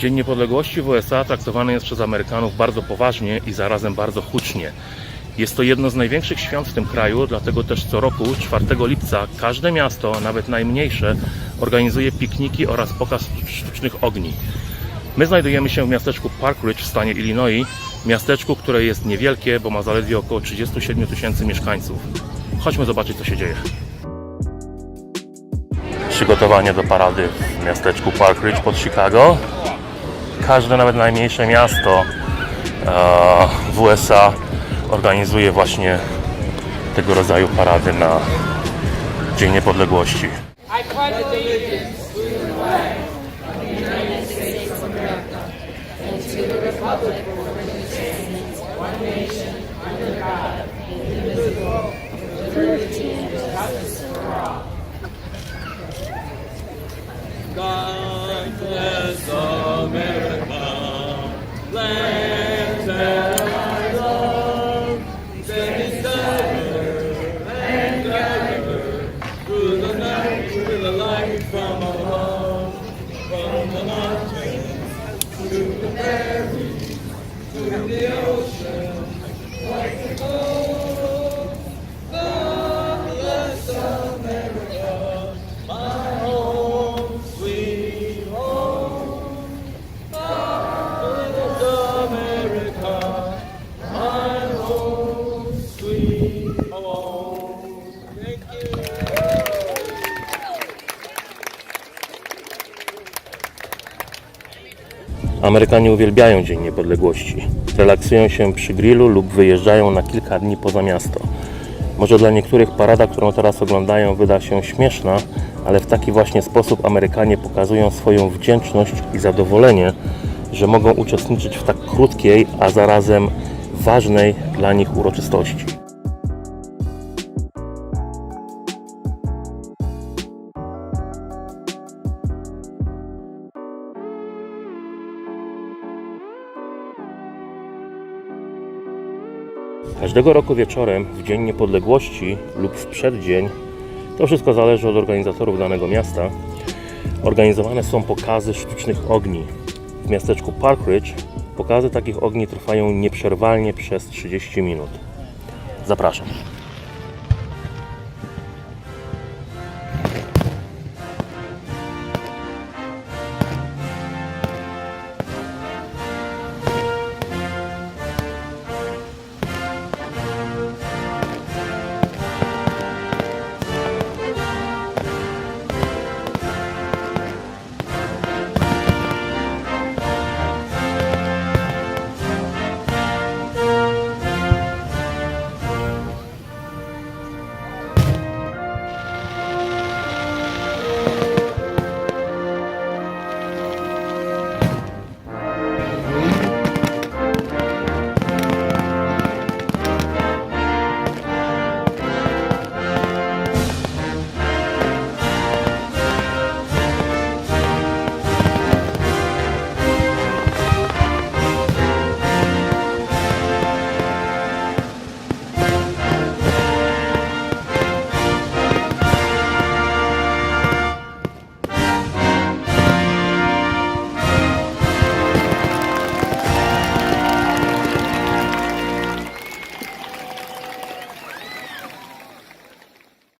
Dzień Niepodległości w USA traktowany jest przez Amerykanów bardzo poważnie i zarazem bardzo hucznie. Jest to jedno z największych świąt w tym kraju, dlatego też co roku 4 lipca każde miasto, nawet najmniejsze, organizuje pikniki oraz pokaz sztucznych ogni. My znajdujemy się w miasteczku Park Ridge w stanie Illinois, miasteczku, które jest niewielkie, bo ma zaledwie około 37 tysięcy mieszkańców. Chodźmy zobaczyć, co się dzieje. Przygotowanie do parady w miasteczku Park Ridge pod Chicago. Każde, nawet najmniejsze miasto e, w USA organizuje właśnie tego rodzaju parady na Dzień Niepodległości. God to the prairies, to the ocean, like the gold. Amerykanie uwielbiają Dzień Niepodległości. Relaksują się przy grillu lub wyjeżdżają na kilka dni poza miasto. Może dla niektórych parada, którą teraz oglądają, wyda się śmieszna, ale w taki właśnie sposób Amerykanie pokazują swoją wdzięczność i zadowolenie, że mogą uczestniczyć w tak krótkiej, a zarazem ważnej dla nich uroczystości. Każdego roku wieczorem, w Dzień Niepodległości lub w przeddzień, to wszystko zależy od organizatorów danego miasta, organizowane są pokazy sztucznych ogni. W miasteczku Park Ridge pokazy takich ogni trwają nieprzerwalnie przez 30 minut. Zapraszam.